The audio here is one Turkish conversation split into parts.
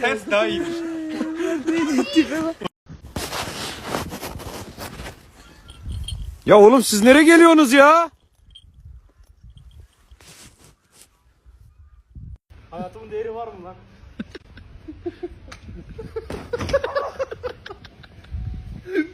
Ters daha iyiymiş. Ya oğlum siz nereye geliyorsunuz ya? Hayatımın değeri var mı lan?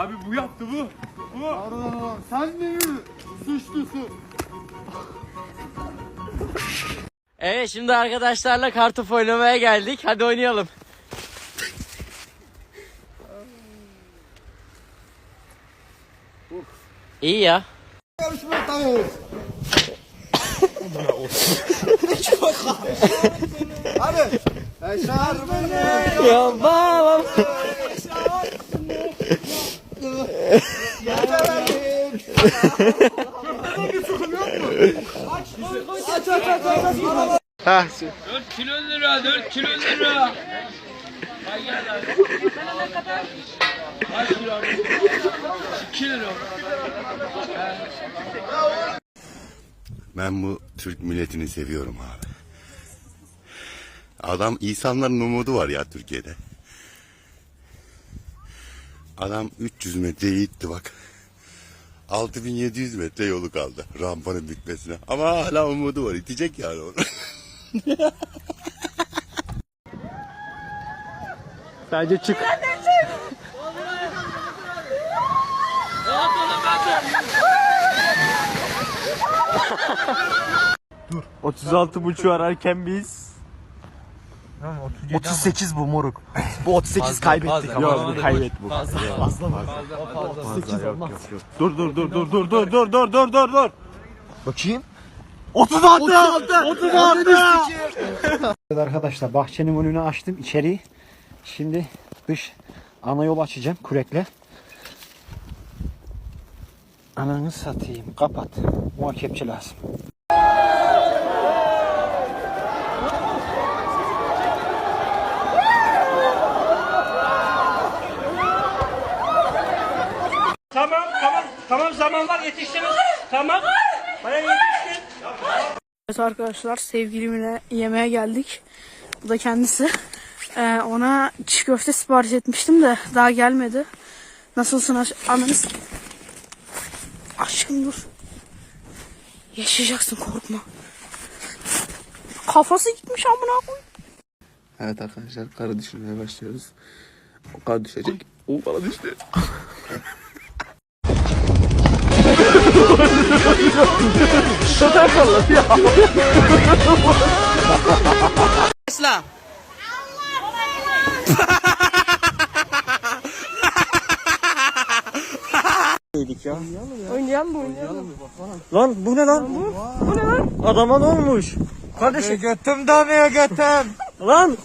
Abi bu yaptı bu. Bu. Sen mi suçlusun? Evet şimdi arkadaşlarla kartopu oynamaya geldik. Hadi oynayalım. İyi ya. Yarışmadayız. Hadi. Eşar beni. Ya babam. Ha, 4 kilo lira 4 kilo lira. Ay gel abi. Kaç kilo abi? 2 lira. Ben bu Türk milletini seviyorum abi. Adam insanların umudu var ya Türkiye'de. Adam 300 metreyi itti bak. 6700 metre yolu kaldı rampanın bitmesine. Ama hala umudu var. itecek yani onu. Bence çık. Dur. 36 buçu ararken biz 38 bu moruk. Bu 38 kaybettik ama. Yok bu kaybet bu. Fazla mı? Fazla yok yok yok. Dur dur dur dur dur dur dur dur dur dur dur. Bakayım. 36 36 Evet arkadaşlar bahçenin önünü açtım içeriği. Şimdi dış ana yol açacağım kürekle. Ananı satayım kapat. Buna kepçe lazım. Tamam tamam zaman var yetiştiniz. Tamam. Bana yetiştin. Evet arkadaşlar sevgilimle yemeğe geldik. Bu da kendisi. Ee, ona çiğ köfte sipariş etmiştim de daha gelmedi. Nasılsın aş ananız? Aşkım dur. Yaşayacaksın korkma. Kafası gitmiş amına koy. Evet arkadaşlar karı düşürmeye başlıyoruz. O kar düşecek. O bana düştü. Tesla. Oynayalım mı oynayalım? Lan bu ne lan? Bu, ne lan? Adama ne olmuş? Kardeşim. Götüm dönüyor götüm. lan.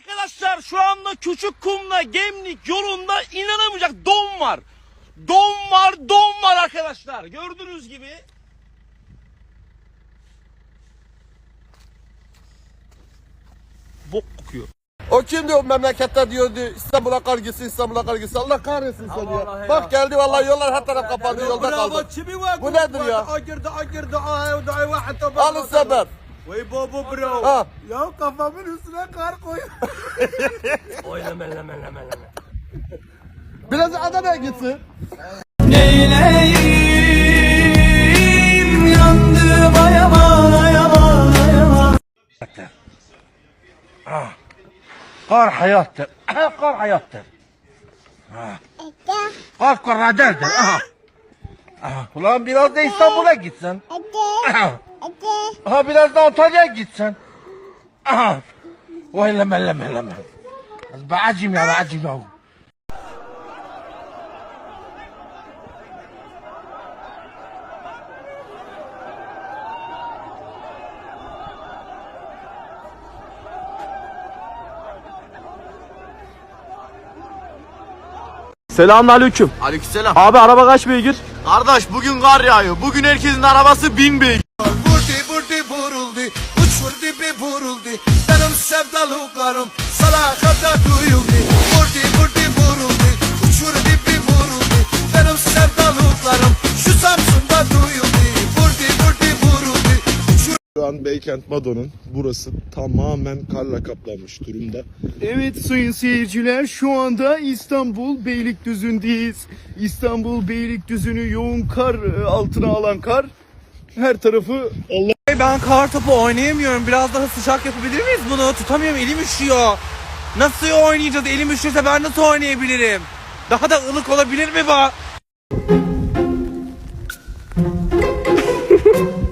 Arkadaşlar şu anda Küçük Kumla Gemlik yolunda inanamayacak don var. Don var, don var arkadaşlar. Gördüğünüz gibi. Bok kokuyor. O kim diyor memlekette diyor, diyor İstanbul'a kar gitsin İstanbul'a kar gitsin. Allah kahretsin seni ya. Bak geldi vallahi yollar her taraf kapandı yolda kaldı. Bu nedir ya? Alın sebep. Vay baba bro. Ha. Ya kafamın üstüne kar koy. Biraz Adana'ya gitsin. Neyleyim yandım ayağım ayağım ayağım. Ah. Kar hayattır. Ah, kar hayattır. Ah. ah kar karadendir. Ah. Ah. Ulan biraz da İstanbul'a gitsen. Ah. Ha biraz da Antalya'ya gitsen. Ah. Vay leme leme leme. Az bacım ya bacım ya. Selamünaleyküm. Aleykümselam. Abi araba kaç beygir? Kardeş bugün kar yağıyor. Bugün herkesin arabası bin beygir. Vurdu vurdu vuruldu Uçurdu bir vuruldu Benim sevdalıklarım Salakata duyuldu Beykent Mado'nun burası tamamen karla kaplanmış durumda. Evet sayın seyirciler şu anda İstanbul Beylikdüzü'ndeyiz. İstanbul Beylikdüzü'nü yoğun kar e, altına alan kar her tarafı Allah Ben kar topu oynayamıyorum. Biraz daha sıcak yapabilir miyiz bunu? Tutamıyorum elim üşüyor. Nasıl oynayacağız? Elim üşürse ben nasıl oynayabilirim? Daha da ılık olabilir mi bu?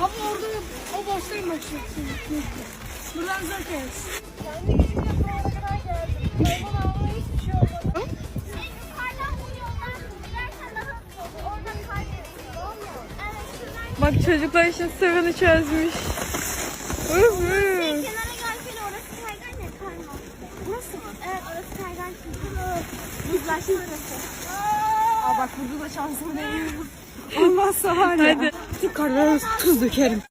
Abi orada o bak şimdi. Buradan zaten. Çocuklar için sıvını çözmüş. Nasıl? Evet orası kaygan çünkü. Buzlaştı orası. Aa bak burada da şansım değil. Olmazsa var ya. Hadi. Şu karlara tuz dökerim.